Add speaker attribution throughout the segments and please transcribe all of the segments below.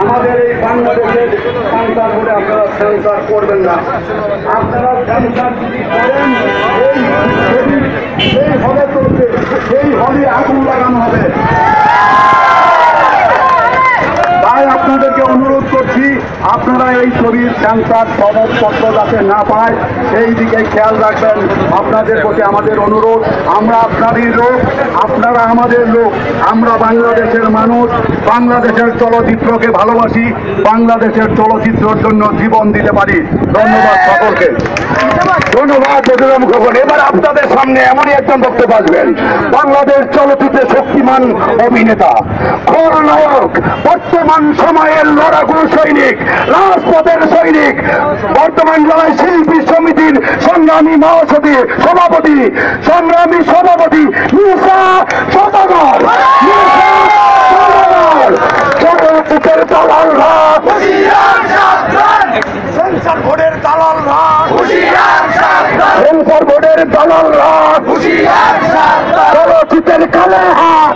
Speaker 1: আমাদের এই বাংলাদেশের সংসার করে আপনারা সেন্সার করবেন না আপনারা সেন্সার যদি করেন এই হলে চলবে সেই হলে আগুন লাগানো হবে তাই আপনাদেরকে অনুরোধ করছি আপনারা এই ছবির সেন্সার সনদপত্র যাতে না পায়, সেই দিকে খেয়াল রাখবেন। আপনাদের প্রতি আমাদের অনুরোধ, আমরা আপনাদের লোক, আপনারা আমাদের লোক। আমরা বাংলাদেশের মানুষ, বাংলাদেশের চলচ্চিত্রকে ভালোবাসি, বাংলাদেশের চলচ্চিত্রের জন্য জীবন দিতে পারি। ধন্যবাদ সকলকে। ধন্যবাদ এবার আপনাদের সামনে এমনই একজন বক্তব্য আসবেন। বাংলাদেশ চলচ্চিত্রে শক্তিমান অভিনেতা, খলনায়ক, বর্তমান সময়ের লড়াকু সৈনিক রাজপথের সৈনিক বর্তমান জেলায় শিল্পী সমিতির সংগ্রামী মহাসতী সভাপতি সংগ্রামী সভাপতি নিশা সদাগর দালালরা সেন্সার বোর্ডের দালালরা সেন্সার বোর্ডের দালালরা চলচ্চিত্রের কালে হাত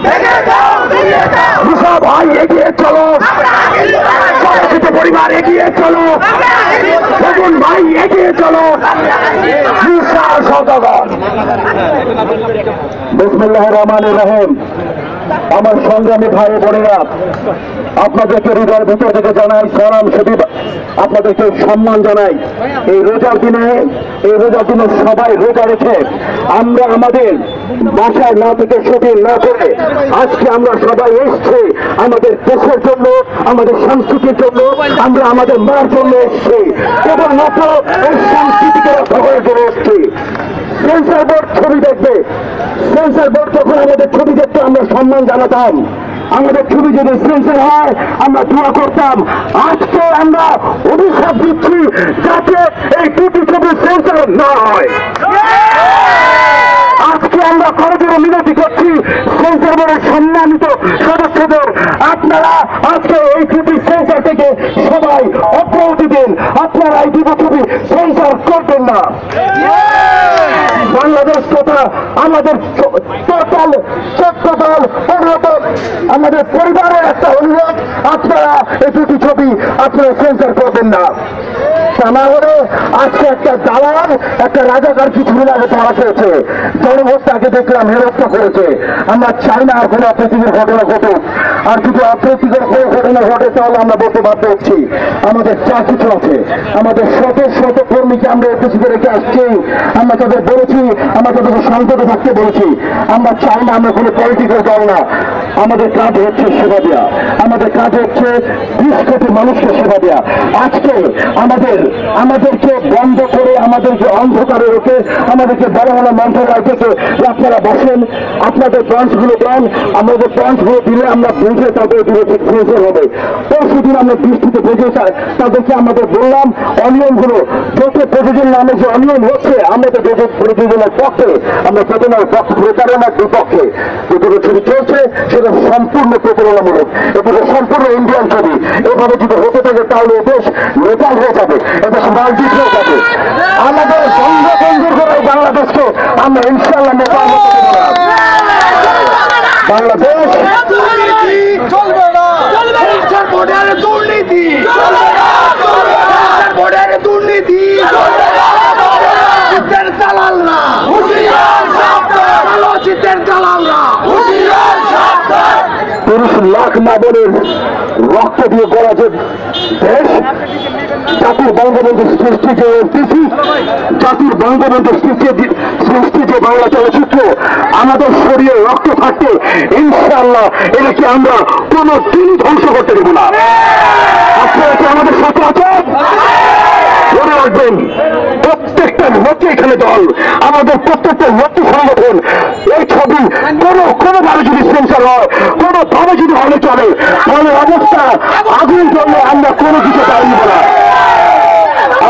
Speaker 1: ভাই এগিয়ে চলো। পরিবার এগিয়ে চলো। দেখুন ভাই এগিয়ে চলো। মুসা সদাগর বিসমুল্লাহ রহমান রহিম। আমার সংগ্রামী ভাই বোনেরা, আপনাদেরকে হৃদয়ের ভিতর থেকে জানাই সালাম শুধু আপনাদেরকে সম্মান জানাই। এই রোজার দিনে, এই রোজার দিনে সবাই রোজা রেখে আমরা আমাদের বাসায় না থেকে শুটিং না করে আজকে আমরা সবাই এসছি আমাদের দেশের জন্য, আমাদের সংস্কৃতির জন্য, আমরা আমাদের মার জন্য এসছি। কেবলমাত্র এই সংস্কৃতিকে রক্ষা করার জন্য এসছি। সেন্সার বোর্ড ছবি দেখবে। সেন্সার বোর্ড যখন আমাদের ছবি দেখতে, আমরা সম্মান জানাতাম। আমাদের ছবি যদি সেন্সার হয়, আমরা দোয়া করতাম। আজকে আমরা অভিশাপ দিচ্ছি যাতে এই দুটি ছবি সেন্সার না হয়। আজকে আমরা করজোরে মিনতি করছি সেন্সার বোর্ডের সম্মানিত সদস্যদের। আপনারা আজকে এই ছবি সেন্সার থেকে সবাই অব্যাহতি দিন। আপনারা এই দুটো ছবি সেন্সার করবেন না। বাংলাদেশ তথা আমাদের টোটাল চোদ্দ দল আমাদের পরিবারের একটা অনুরোধ, আপনারা এই দুটি ছবি আপনারা সেন্সার করবেন না। আজকে একটা দালাল, একটা রাজাকার কিছু মিলাকে ধরা খেয়েছে জনভোটটাকে দেখলাম হেরস্ত করেছে। আমরা চাই না আর কোনো অপ্রীতিকর ঘটনা ঘটুক। আর যদি অপ্রীতিকর কোনো ঘটনা ঘটে, তাহলে আমরা বলতে বাধ্য হচ্ছি। আমাদের যা কিছু আছে, আমাদের শত শত কর্মীকে আমরা এপিসিতে রেখে আসছি। আমরা তাদের বলেছি, আমরা তাদেরকে শান্ততে থাকতে বলেছি। আমরা চাই না আমরা কোনো পলিটিক্যাল দল না। আমাদের কাজ হচ্ছে সেবা দেওয়া আমাদের কাজ হচ্ছে বিশ কোটি মানুষকে সেবা দেওয়া আজকে আমাদের, আমাদেরকে বন্ধ করে, আমাদেরকে অন্ধকারে রেখে, আমাদেরকে বড় বড় মন্ত্রণালয় থেকে আপনারা বসেন, আপনাদের ব্রাঞ্চগুলো দেন আমাদের ব্রাঞ্চগুলো দিলে আমরা বুঝে তাদের বিরুদ্ধে বুঝে হবে। পরশুদিন আমরা দৃষ্টিতে বুঝে তাদেরকে আমাদের বললাম, অনিয়মগুলো, যত প্রযোজন নামে যে অনিয়ম হচ্ছে যত প্রযোজনের পক্ষে, আমরা প্রতারণার পক্ষে, প্রতারণার বিপক্ষে যেটুকু ছবি চলছে, সেটা সম্পূর্ণ প্রতারণামূলক। এটা সম্পূর্ণ ইন্ডিয়ান ছবি। এভাবে যদি হতে থাকে, তাহলে দেশ নেপাল হয়ে যাবে এদেশ মালদ্বীপ হয়ে যাবে। আমাদের বন্ধ বন্ধুর করে বাংলাদেশকে আমরা ইনশাল্লাহ নেপাল হতে দেব না। বাংলাদেশ
Speaker 2: চলবে না সেন্সর বোর্ডের দুর্নীতি সেন্সর বোর্ডের দুর্নীতি চলচ্চিত্রের দালালরা দালালরা।
Speaker 1: তিরিশ লাখ মাদনের রক্ত দিয়ে গড়া যে দেশ, জাতির বঙ্গবন্ধু সৃষ্টি যে ঐতিহ্য জাতির বঙ্গবন্ধু সৃষ্টি সৃষ্টি যে বাংলা চলচ্চিত্র, আমাদের শরীরে রক্ত থাকতে ইনশাআল্লাহ এটাকে আমরা কোনো দিন ধ্বংস করতে দেব না। আপনারা কি আমাদের সাথে আছেন? মনে রাখবেন প্রত্যেকটা মতি এখানে দল। আমাদের প্রত্যেকটা মতি সংগঠন। এই ছবি কোনো কোনো কোনোভাবে যদি সেন্সার হয়, কোনো ভাবে যদি হলে চলে তাহলে অবস্থা আগুন জন্য আমরা কোনো কিছু পারব না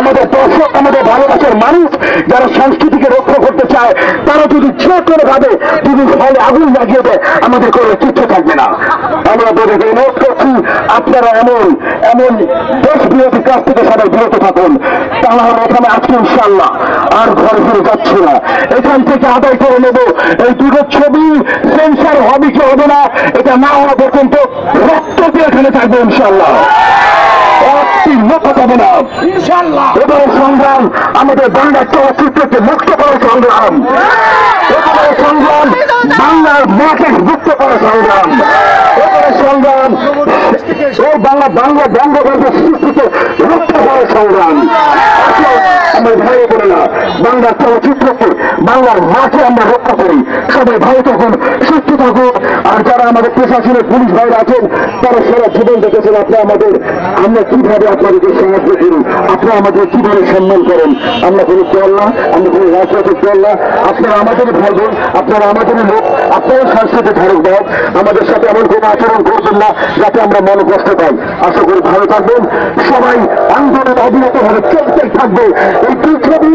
Speaker 1: আমাদের দর্শক, আমাদের ভালোবাসার মানুষ যারা সংস্কৃতিকে রক্ষা করতে চায়, তারা যদি যে কোনো ভাবে যদি ফলে আগুন লাগিয়ে দেয়, আমাদের কোনো কিচ্ছু থাকবে না। আমরা বলে অনুরোধ করছি আপনারা এমন এমন দেশ বিরোধী কাজ থেকে সবাই বিরত থাকুন। তাহলে এখানে আজকে ইনশাল্লাহ আর ঘরে ফিরে যাচ্ছে না। এখান থেকে আদায় করে নেব। এই দুটো ছবি সেন্সার হবে কি হবে না, এটা না হওয়া পর্যন্ত রক্ত দিয়ে এখানে থাকবে ইনশাল্লাহ এবারে সংগ্রাম আমাদের বাংলার চলচ্চিত্রকে মুক্ত করার সংগ্রাম। এবারে সংগ্রাম বাংলার মাকে মুক্ত করার সংগ্রাম। এবারে সংগ্রাম এই বাংলা বাংলা বঙ্গবন্ধু সৃষ্টিকে মুক্ত করার সংগ্রাম। আমার ভাই বাংলার চলচ্চিত্রকে বাংলার মাকে আমরা রক্ষা করি। সবাই ভালো থাকুন, সুস্থ থাকুন। আর যারা আমাদের প্রশাসনের পুলিশ ভাইরা আছেন, তারা সারা জীবন দেখেছেন আপনি আমাদের, আমরা কীভাবে আপনাদেরকে সাহায্য করি। আপনারা আমাদের কীভাবে সম্মান করেন? আমরা কোনো দল না, আমরা কোনো রাজনৈতিক দল না। আপনারা আমাদের ভাই বোন, আপনারা আমাদের লোক, আপনারা সংস্কৃতি ধারক দাও আমাদের সাথে এমন কোনো আচরণ করবেন না, যাতে আমরা মনে কষ্ট পাই। আশা করি ভালো থাকবেন। সবাই আন্দোলন অবিরত ভাবে চলতেই থাকবে। এই পৃথিবী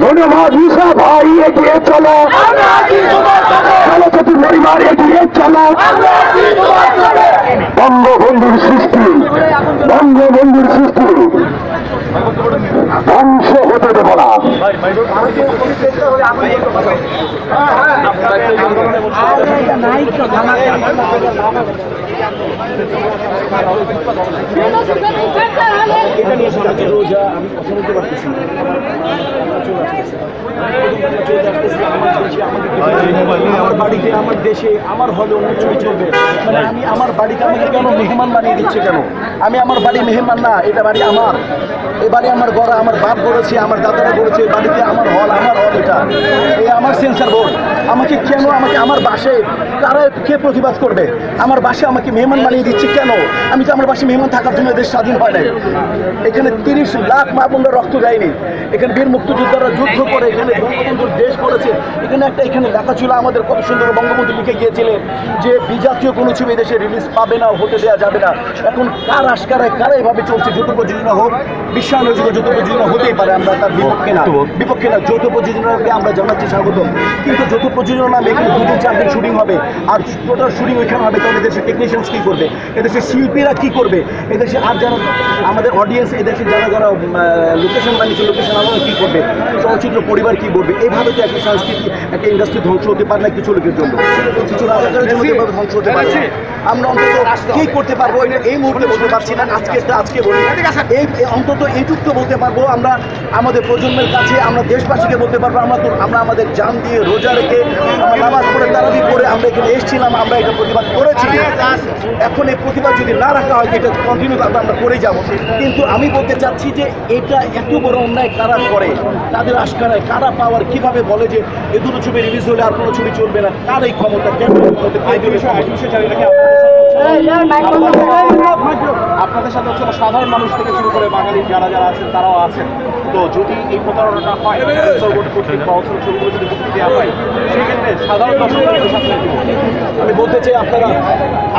Speaker 1: ধন্যবাদ ঈশা ভাই এগিয়ে চলো। চলচ্চিত্র পরিবার এগিয়ে চলো। বঙ্গবন্ধুর সৃষ্টি। বঙ্গবন্ধুর সৃষ্টি। ধ্বংস হতে দেব না।
Speaker 3: আমার বাড়িতে আমার দেশে, আমার চলবে। মানে আমি আমার বাড়িতে আমাকে কেন মেহমান বানিয়ে দিচ্ছে কেন? আমি আমার বাড়ি মেহমান না, এটা বাড়ি আমার। এ বাড়ি আমার গড়া আমার বাপ গড়েছে আমার দাদারা এই বাড়িতে আমার হল আমার হল এটা। এই আমার সেন্সার বোর্ড আমাকে কেন আমাকে আমার বাসে, কারা কে প্রতিবাদ করবে? আমার বাসে আমাকে মেহমান বানিয়ে দিচ্ছে কেন? আমি তো আমার বাসে মেহমান থাকার জন্য দেশ স্বাধীন হয় নাই। এখানে তিরিশ লাখ মা বোনরা রক্ত দেয়নি। এখানে বীর মুক্তিযোদ্ধারা যুদ্ধ করে, এখানে দেশ করেছে। এখানে একটা এখানে লেখা ছিল আমাদের কত সুন্দর বঙ্গবন্ধু লিখে গিয়েছিলেন যে বিজাতীয় কোনো ছবি দেশে রিলিজ পাবে না হতে দেওয়া যাবে না। এখন কার আশকারায় কারা এভাবে চলছে? যৌথ প্রযোজনা হোক বিশ্বায়নযোগ্য যৌথ প্রযোজনা হতেই পারে আমরা তার বিপক্ষে না। বিপক্ষে না যৌথ প্রযোজনাকে আমরা জানাচ্ছি স্বাগত কিন্তু যৌথ প্রযোজনা নামে এখানে চার দিন শুটিং হবে। আর টোটাল শুটিং ওইখানে হবে তাহলে দেশের টেকনিশিয়ানস কী করবে? এদেশের শিল্পীরা কী করবে? এদেশে আর যারা আমাদের অডিয়েন্স এদেশে যারা যারা লোকেশন বানিয়েছে লোকেশন আলাদা কী করবে? চলচ্চিত্র পরিবার কী করবে? এইভাবে তো একটা সংস্কৃতি একটা ইন্ডাস্ট্রি ধ্বংস হতে পারে না কিছু লোকের জন্য। কিছু রাজাকারের জন্য ধ্বংস হতে পারে না। আমরা অন্তত কী করতে পারব এই মুহূর্তে বলতে পারছি না আজকে আজকে বলি। এই অন্তত এইটুক তো বলতে পারব আমরা আমাদের প্রজন্মের কাছে আমরা দেশবাসীকে বলতে পারব আমরা তো আমরা আমাদের জান দিয়ে রোজা রেখে আমরা নামাজ পড়ে তারাবি করে আমরা এখানে এসেছিলাম আমরা এটা প্রতিবাদ করেছি। এখন এই প্রতিবাদ যদি না রাখা হয় এটা কন্টিনিউ আমরা আমরা করে যাব। কিন্তু আমি বলতে চাচ্ছি যে এটা এত বড় অন্যায় কারা করে? তাদের আশকারায় কারা পাওয়ার কীভাবে বলে যে দুটো ছবি রিলিজ হলে আর কোনো ছবি চলবে না। কার এই ক্ষমতা কেন
Speaker 4: আপনাদের সাথে হচ্ছে সাধারণ মানুষ থেকে শুরু করে বাঙালি যারা যারা আছেন তারাও আছেন। তো যদি এই প্রতারণাটা হয় ছবিগুলো যদি মুক্তি দেওয়া হয় সেক্ষেত্রে সাধারণ দর্শকদের
Speaker 3: আমি বলতে চাই আপনারা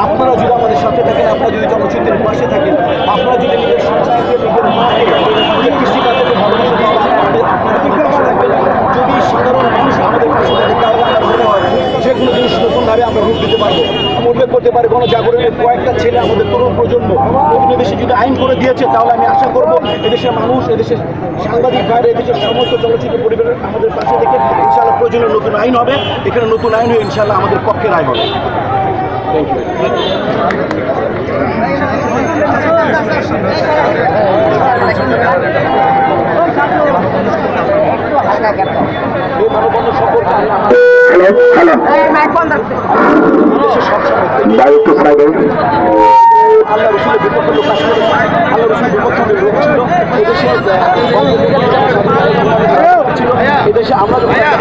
Speaker 3: আপনারা যদি আমাদের সাথে থাকেন আপনারা যদি জনচিন্তের পাশে থাকেন আপনারা যদি নিজের সঞ্চয়কে নিজের মাকে নিজের কৃষিকাজকে ভালোবাসা দিয়ে আপনাদের আপনারা কিন্তু পাশে থাকবেন যদি সাধারণ মানুষ আমাদের হয় যে কোনো জিনিস নতুনভাবে আমরা রূপ দিতে পারব। আমি উল্লেখ করতে পারি, গণজাগরণের কয়েকটা ছেলে আমাদের তরুণ প্রজন্ম নতুন দেশে যদি আইন করে দিয়েছে, তাহলে আমি আশা করব এদেশের মানুষ, এদেশের সাংবাদিক ভাইরা, এদেশের সমস্ত চলচ্চিত্র পরিবারের আমাদের পাশে থেকে ইনশাআল্লাহ প্রয়োজনে নতুন আইন হবে। এখানে নতুন আইন হয়ে ইনশাআল্লাহ আমাদের পক্ষে রায় হবে। থ্যাংক ইউ এই মানববন্ধন সম্পর্কে আমি আমার
Speaker 1: হ্যালো হ্যালো
Speaker 3: দেশে সবসময়
Speaker 1: দায়িত্ব সাইডে
Speaker 3: আল্লাহ রসুলের বিপক্ষে লোক কাজ করেছে আল্লাহ রসুলের বিপক্ষে অনেক লোক ছিল এদেশে আমরা যখন একটা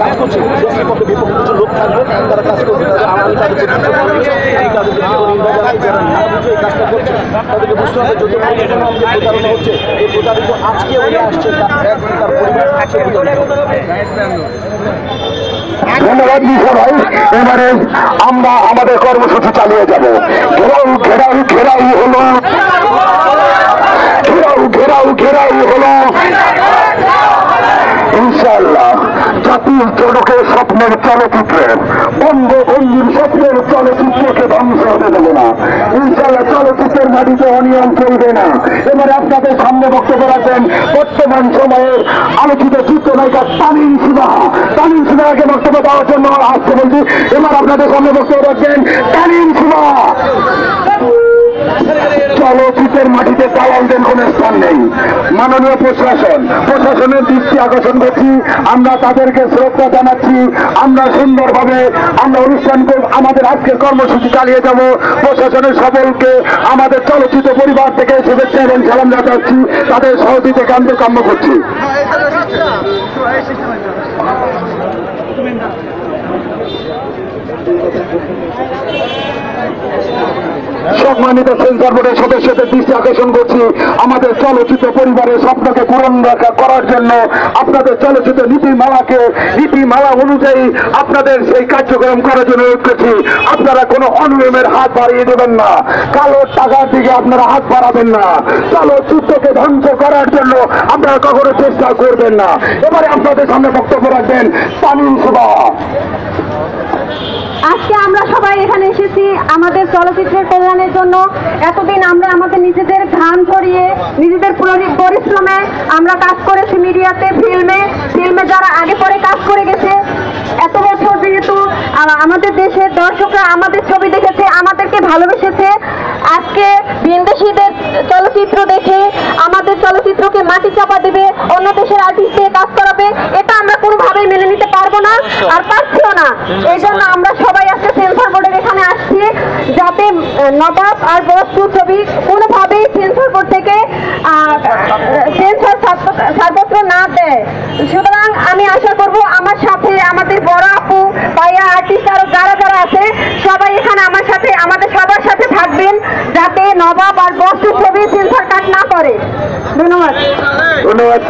Speaker 3: কাজ করছি দেশের পক্ষে বিপক্ষে কিছু লোক থাকবে তারা কাজ করবে তাদের আমাদের তাদের তাদেরকে বুঝতে হবে যদি প্রতারণা হচ্ছে, এই প্রতারিত আজকে উনি তার পরিবার
Speaker 1: ধন্যবাদ সবাই এবারে আমরা আমাদের কর্মসূচি চালিয়ে যাব। ঘেরাও ঘেরাও ঘেরাও হলো। ঘেরাও ঘেরাও ঘেরাও হলো ইনশাল্লাহ জনকের স্বপ্নের চলচ্চিত্রের বঙ্গবন্ধুর স্বপ্নের চলচ্চিত্রকে ধ্বংস হতে দেবে না। ইনশাল্লাহ চলচ্চিত্রের মাটিতে অনিয়ম চলবে না। এবারে আপনাদের সামনে বক্তব্য রাখবেন, বর্তমান সময়ের আলোচিত চিত্রনায়িকা তামিল সিনহা তামিল সিনহাকে বক্তব্য দেওয়ার জন্য আসতে বলছি। এবার আপনাদের সামনে বক্তব্য রাখবেন তামিল সিনহা চলচ্চিত্রের মাটিতে দালালদের কোনো স্থান নেই। মাননীয় প্রশাসন, প্রশাসনের দৃষ্টি আকর্ষণ করছি, আমরা তাদেরকে শ্রদ্ধা জানাচ্ছি, আমরা সুন্দরভাবে আমরা অনুষ্ঠান আমাদের আজকের কর্মসূচি চালিয়ে যাব, প্রশাসনের সকলকে, আমাদের চলচ্চিত্র পরিবার থেকে শুভেচ্ছা এবং সালাম জানাচ্ছি, তাদের সহযোগিতা কান্ত কাম্য করছি। সম্মানিত সেন্সার বোর্ডের সদস্যদের দৃষ্টি আকর্ষণ করছি। আমাদের চলচ্চিত্র পরিবারের স্বপ্নকে পূরণ করার জন্য আপনাদের চলচ্চিত্র নীতিমালাকে নীতিমালা অনুযায়ী আপনাদের সেই কার্যক্রম করার জন্য অনুরোধ করছি। আপনারা কোনো অনিয়মের হাত বাড়িয়ে দেবেন না। কালো টাকার দিকে আপনারা হাত বাড়াবেন না। চলচ্চিত্রকে ধ্বংস করার জন্য আপনারা কখনো চেষ্টা করবেন না। এবারে আপনাদের সামনে বক্তব্য রাখবেন তামিল সভা
Speaker 5: আজকে আমরা সবাই এখানে এসেছি আমাদের চলচ্চিত্রের কল্যাণের জন্য। এতদিন আমরা আমাদের নিজেদের ঘাম ছড়িয়ে নিজেদের পরিশ্রমে আমরা কাজ করেছি মিডিয়াতে, ফিল্মে। ফিল্মে যারা আগে পরে কাজ করে গেছে, এত বছর যেহেতু আমাদের দেশের দর্শকরা আমাদের ছবি দেখেছে, আমাদেরকে ভালোবেসেছে। আজকে বিদেশিদের চলচ্চিত্র দেখে আমাদের চলচ্চিত্রকে মাটি চাপা দেবে, অন্য দেশের আর্টিস্ট কাজ করাবে কোনোভাবেই মেনে নিতে পারব না আর পারছিও না। এই জন্য আমরা সবাই আজকে সেন্সর বোর্ডের এখানে আসছি যাতে নবাব আর বস্তু ছবি কোনোভাবেই সেন্সর বোর্ড থেকে সেন্সর না দেয়। সুতরাং আমি আশা করব আমার সাথে আমাদের বড় আপু, ভাইয়া আর্টিস্ট আরও যারা যারা আছে, সবাই এখানে আমার সাথে, আমাদের সবার সাথে থাকবেন যাতে নবাব আর বস্তু ছবি সেন্সর কাট না করে। ধন্যবাদ।
Speaker 1: ধন্যবাদ